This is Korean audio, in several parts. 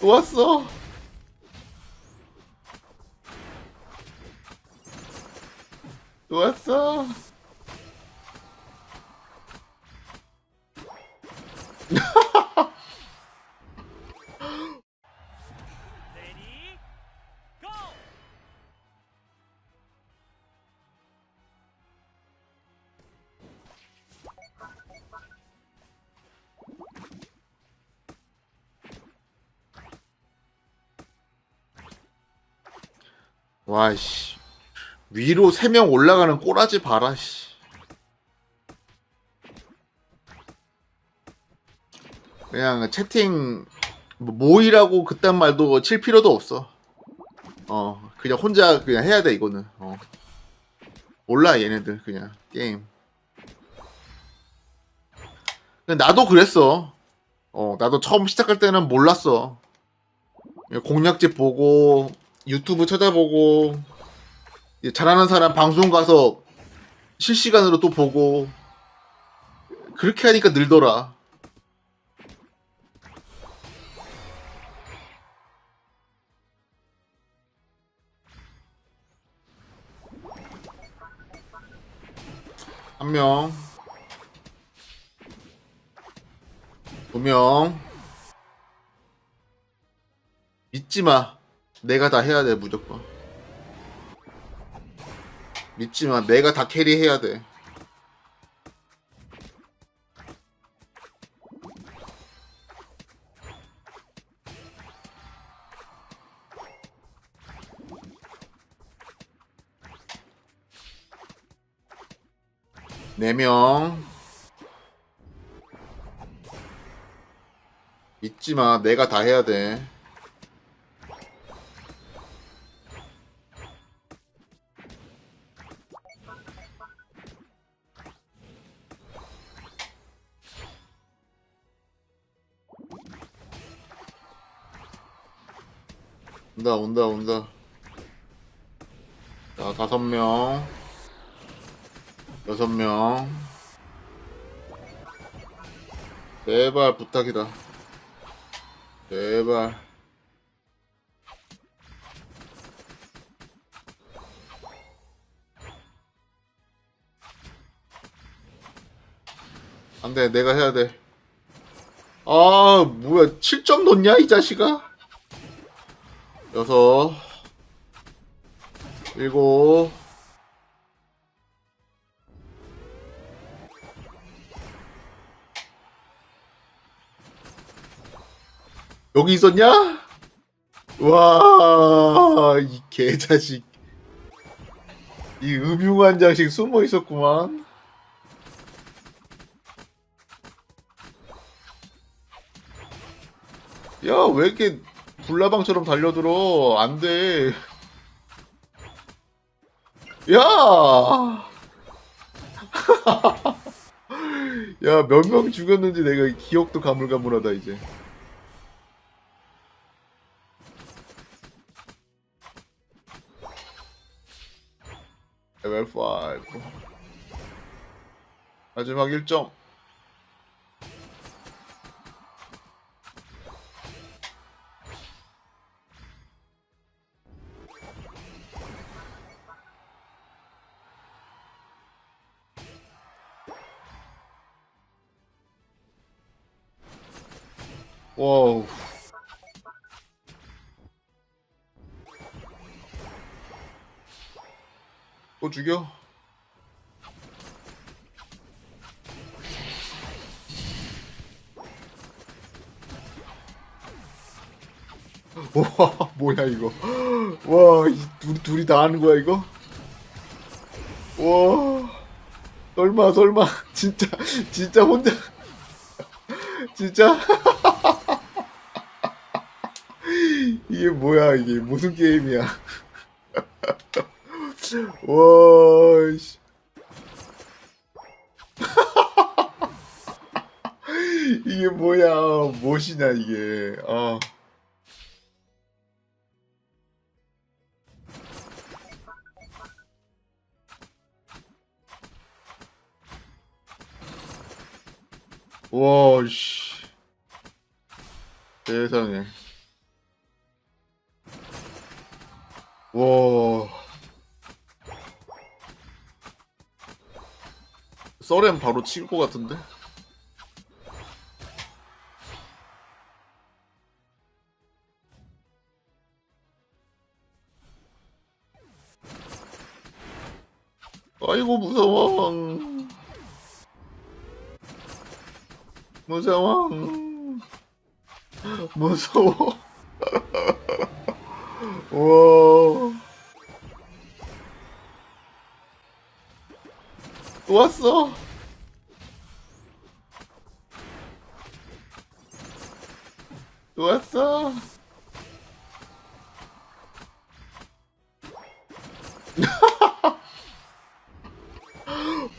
또 왔어. 또 왔어. 와씨 위로 세명 올라가는 꼬라지 봐라 씨. 그냥 채팅 뭐 모이라고 그딴 말도 칠 필요도 없어. 어 그냥 혼자 그냥 해야 돼 이거는. 어. 몰라 얘네들 그냥 게임. 나도 그랬어. 어 나도 처음 시작할 때는 몰랐어. 공략집 보고 유튜브 찾아보고 이제 잘하는 사람 방송 가서 실시간으로 또 보고 그렇게 하니까 늘더라. 한 명, 두 명. 믿지 마. 내가 다 해야 돼 무조건. 믿지 마. 내가 다 캐리해야 돼. 네 명. 믿지 마. 내가 다 해야 돼. 온다 온다 온다. 자 다섯 명. 여섯 명. 제발 부탁이다. 제발. 안돼 내가 해야 돼아 뭐야 7점 넣냐 이 자식아 여섯, 일곱, 여기 있었냐? 와, 이 개자식. 이 음흉한 자식 숨어 있었구만. 야, 왜 이렇게 불나방처럼 달려들어. 안 돼. 야! 야, 몇 명 죽였는지 내가 기억도 가물가물하다, 이제. 레벨 5. 마지막 1점. 와우. 또 죽여. 와, 뭐야 이거. 와, 이 둘, 둘이 다 하는 거야 이거? 와. 설마 설마 진짜 진짜 혼자 진짜 이게 뭐야 이게 무슨 게임이야 와 씨. 이게 뭐야 무엇이냐 이게 아 와, 씨. 세상에. 와. 썰엠 바로 칠 것 같은데? 아이고 무서워. 무서워. 무서워. 와. 또 왔어.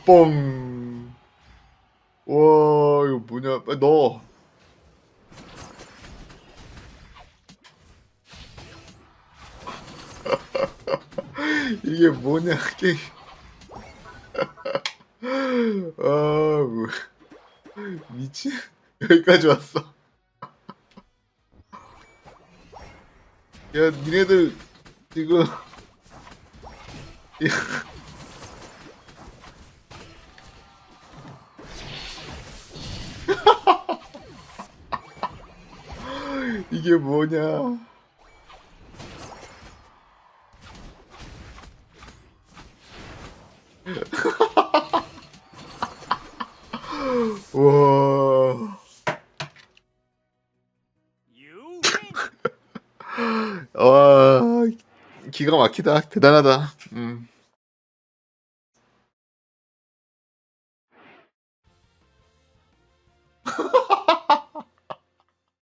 뻥. 와, 이거 뭐냐? 빨리 넣어. 이게 뭐냐, 게임. 아, 뭐. 미친. 여기까지 왔어. 야, 니네들 지금. 이게 뭐냐. 와. 기가 막히다. 대단하다.